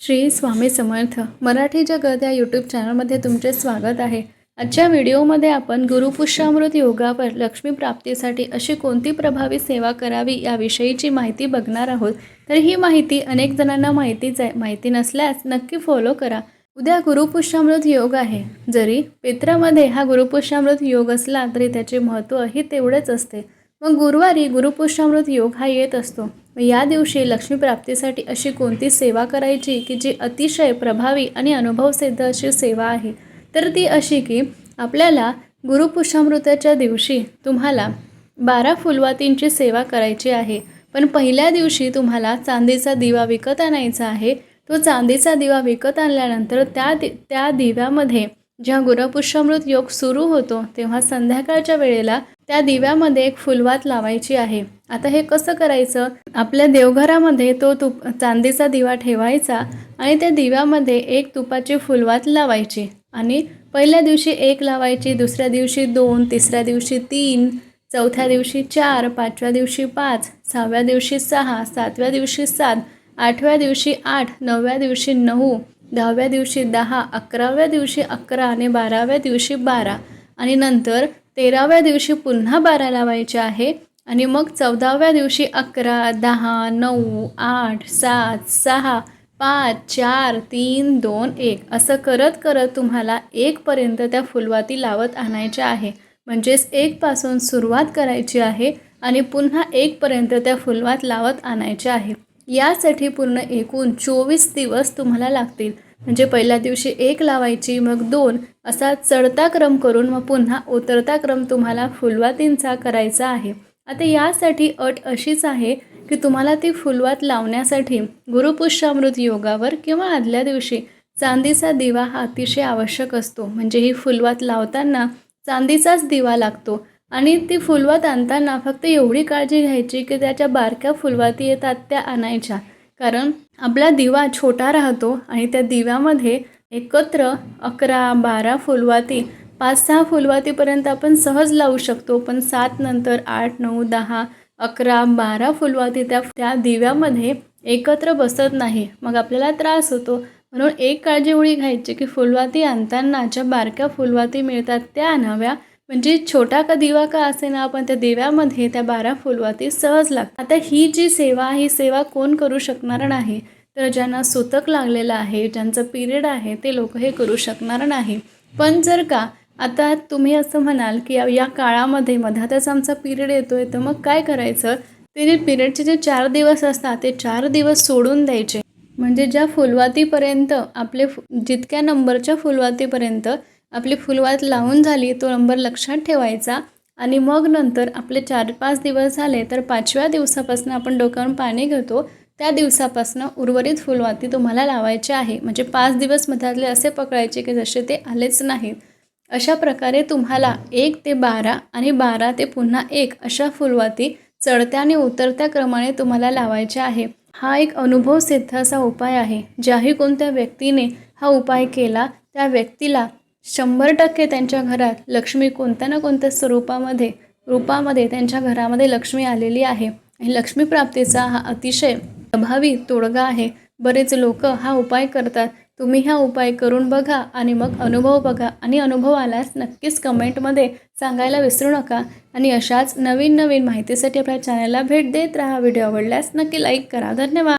श्री स्वामी समर्थ. मराठी जगत या यूट्यूब चॅनलमध्ये तुमचे स्वागत आहे. आजच्या व्हिडिओमध्ये आपण गुरुपुष्यामृत योगावर लक्ष्मी प्राप्तीसाठी अशी कोणती प्रभावी सेवा करावी याविषयीची माहिती बघणार आहोत. तर ही माहिती अनेक जणांना माहितीच आहे. माहिती नसल्यास नक्की फॉलो करा. उद्या गुरुपुष्यामृत योग आहे. जरी पित्रामध्ये हा गुरुपुष्यामृत योग असला तरी त्याचे महत्त्व हे तेवढेच असते. मग गुरुवारी गुरुपुष्यामृत योग हा येत असतो. या दिवशी लक्ष्मी प्राप्तीसाठी अशी कोणती सेवा करायची की जी अतिशय प्रभावी आणि अनुभवसिद्ध अशी सेवा आहे? तर ती अशी की आपल्याला गुरुपुष्यामृताच्या दिवशी तुम्हाला बारा फुलवातींची सेवा करायची आहे. पण पहिल्या दिवशी तुम्हाला चांदीचा दिवा विकत आणायचा आहे. तो चांदीचा दिवा विकत आणल्यानंतर त्या दि त्या दिव्यामध्ये जेव्हा गुरुपुष्यामृत योग सुरू होतो तेव्हा संध्याकाळच्या वेळेला त्या दिव्यामध्ये एक फुलवात लावायची आहे. आता हे कसं करायचं? आपल्या देवघरामध्ये तो तुप चांदीचा दिवा ठेवायचा आणि त्या दिव्यामध्ये एक तुपाची फुलवात लावायची आणि पहिल्या दिवशी एक लावायची दुसऱ्या दिवशी दोन तिसऱ्या दिवशी तीन चौथ्या दिवशी चार पाचव्या दिवशी पाच सहाव्या दिवशी सहा सातव्या दिवशी सात आठव्या दिवशी आठ नवव्या दिवशी नऊ दहाव्या दिवशी दहा अकराव्या दिवशी अकरा आणि बाराव्या दिवशी बारा. आणि नंतर तेराव्या दिवशी पुन्हा बारा लावायचे आहे. आणि मग चौदाव्या दिवशी अकरा दहा नऊ आठ सात सहा पाच चार तीन दोन एक. असं करत करत तुम्हाला एकपर्यंत त्या फुलवाती लावत आणायच्या आहे. म्हणजेच एकपासून सुरुवात करायची आहे आणि पुन्हा एकपर्यंत त्या फुलवात लावत आणायच्या आहे. यासाठी पूर्ण एकूण चोवीस दिवस तुम्हाला लागतील. म्हणजे पहिल्या दिवशी एक लावायची मग दोन असा चढता क्रम करून मग पुन्हा उतरता क्रम तुम्हाला फुलवातींचा करायचा आहे. आता यासाठी अट अशीच आहे की तुम्हाला ती फुलवात लावण्यासाठी गुरुपुष्यामृत योगावर किंवा आदल्या दिवशी चांदीचा दिवा हा अतिशय आवश्यक असतो. म्हणजे ही फुलवात लावताना चांदीचाच दिवा लागतो. आणि ती फुलवात आणताना फक्त एवढी काळजी घ्यायची की त्याच्या बारक्या फुलवाती येतात त्या आणायच्या. कारण आपला दिवा छोटा राहतो आणि त्या दिव्यामध्ये एकत्र अकरा बारा फुलवाती पाच सहा फुलवातीपर्यंत आपण सहज लावू शकतो. पण सात नंतर आठ नऊ दहा अकरा बारा फुलवाती त्या त्या दिव्यामध्ये एकत्र बसत नाही. मग आपल्याला त्रास होतो. म्हणून एक काळजी एवढी घ्यायची की फुलवाती आणताना ज्या बारक्या फुलवाती मिळतात त्या आणाव्या. म्हणजे छोटा का दिवा का असे ना आपण त्या दिव्यामध्ये त्या बारा फुलवाती सहज लागतात. आता ही जी सेवा ही सेवा कोण करू शकणार नाही? तर ज्यांना सुतक लागलेलं आहे ज्यांचं पिरियड आहे ते लोक हे करू शकणार नाही. पण जर का आता तुम्ही असं म्हणाल की या- काळामध्ये मधातच आमचा पिरियड येतोय तर मग काय करायचं? ते जे पिरियडचे जे चार दिवस असतात ते चार दिवस सोडून द्यायचे. म्हणजे ज्या फुलवातीपर्यंत आपले फु जितक्या नंबरच्या फुलवातीपर्यंत आपली फुलवात लावून झाली तो नंबर लक्षात ठेवायचा आणि मग नंतर आपले चार पाच दिवस झाले तर पाचव्या दिवसापासून आपण डोक्यावरून पाणी घेतो. त्या दिवसापासून उर्वरित फुलवाती तुम्हाला लावायचे आहे. म्हणजे पाच दिवस मधातले असे पकडायचे की जसे ते आलेच नाहीत. अशा प्रकारे तुम्हाला एक ते बारा आणि बारा ते पुन्हा एक अशा फुलवाती चढत्या आणि उतरत्या क्रमाने तुम्हाला लावायच्या आहे. हा एक अनुभव सिद्ध असा उपाय आहे. ज्याही कोणत्या व्यक्तीने हा उपाय केला त्या व्यक्तीला शंभर टक्के त्यांच्या घरात लक्ष्मी कोणत्या ना कोणत्या स्वरूपामध्ये रूपामध्ये त्यांच्या घरामध्ये लक्ष्मी आलेली आहे. आणि लक्ष्मी प्राप्तीचा हा अतिशय प्रभावी तोडगा आहे. बरेच लोक हा उपाय करतात. तुम्ही हा उपाय करून बघा आणि मग अनुभव बघा. आणि अनुभव आल्यास नक्कीच कमेंटमध्ये सांगायला विसरू नका. आणि अशाच नवीन नवीन माहितीसाठी आपल्या चॅनलला भेट देत राहा. व्हिडिओ आवडल्यास नक्की लाईक करा. धन्यवाद.